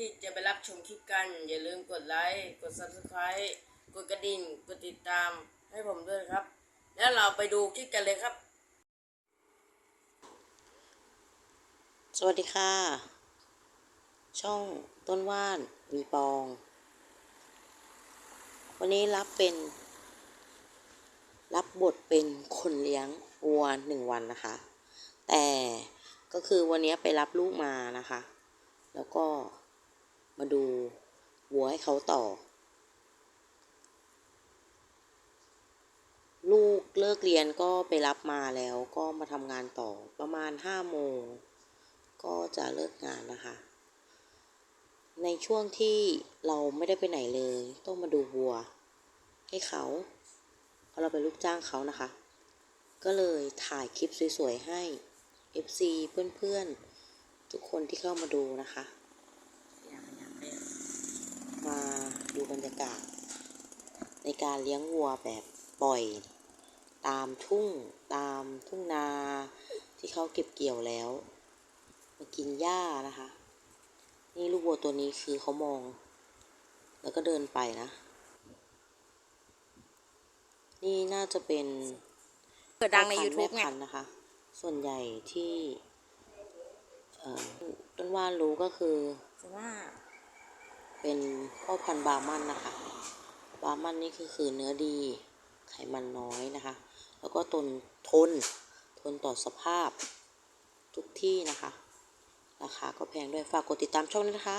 ที่จะไปรับชมคลิปกัน อย่าลืมกดไลค์ กด subscribe กดกระดิ่ง กดติดตามให้ผมด้วยครับ แล้วเราไปดูคลิปกันเลยครับ สวัสดีค่ะ ช่องต้นว่านวีปอง วันนี้รับเป็น รับบทเป็นคนเลี้ยงวัวหนึ่งวันนะคะ แต่ก็คือวันนี้ไปรับลูกมานะคะ แล้วก็ มาดูวัวให้เขาต่อ ลูกเลิกเรียนก็ไปรับมาแล้วก็มาทำงานต่อประมาณห้าโมงก็จะเลิกงานนะคะ ในช่วงที่เราไม่ได้ไปไหนเลย ต้องมาดูวัว ให้เขาเพราะเราเป็นลูกจ้างเขานะคะ ก็เลยถ่ายคลิปสวยๆให้ FC เพื่อนๆ ทุกคนที่เข้ามาดูนะคะ มาดูบรรยากาศ ในการเลี้ยงวัวแบบปล่อย ตามทุ่งตามทุ่งนาที่เขาเก็บเกี่ยวแล้ว มากินหญ้านะคะ นี่ลูกวัวตัวนี้คือเขามอง แล้วก็เดินไปนะ นี่น่าจะเป็นเกิดดังในพ่อพัธุ์ YouTube แม่ไงพันธุ์นะคะ ส่วนใหญ่ที่เอ่อต้นว่านรู้ก็คือแต่ว่า เป็นพ่อพันธุ์บาร์มันนะคะ บาร์มันนี่คือคือเนื้อดี ไขมันน้อยนะคะ แล้วก็ทนทนทนต่อสภาพทุกที่นะคะ ราคาก็แพงด้วย ฝากกดติดตามช่องนะคะ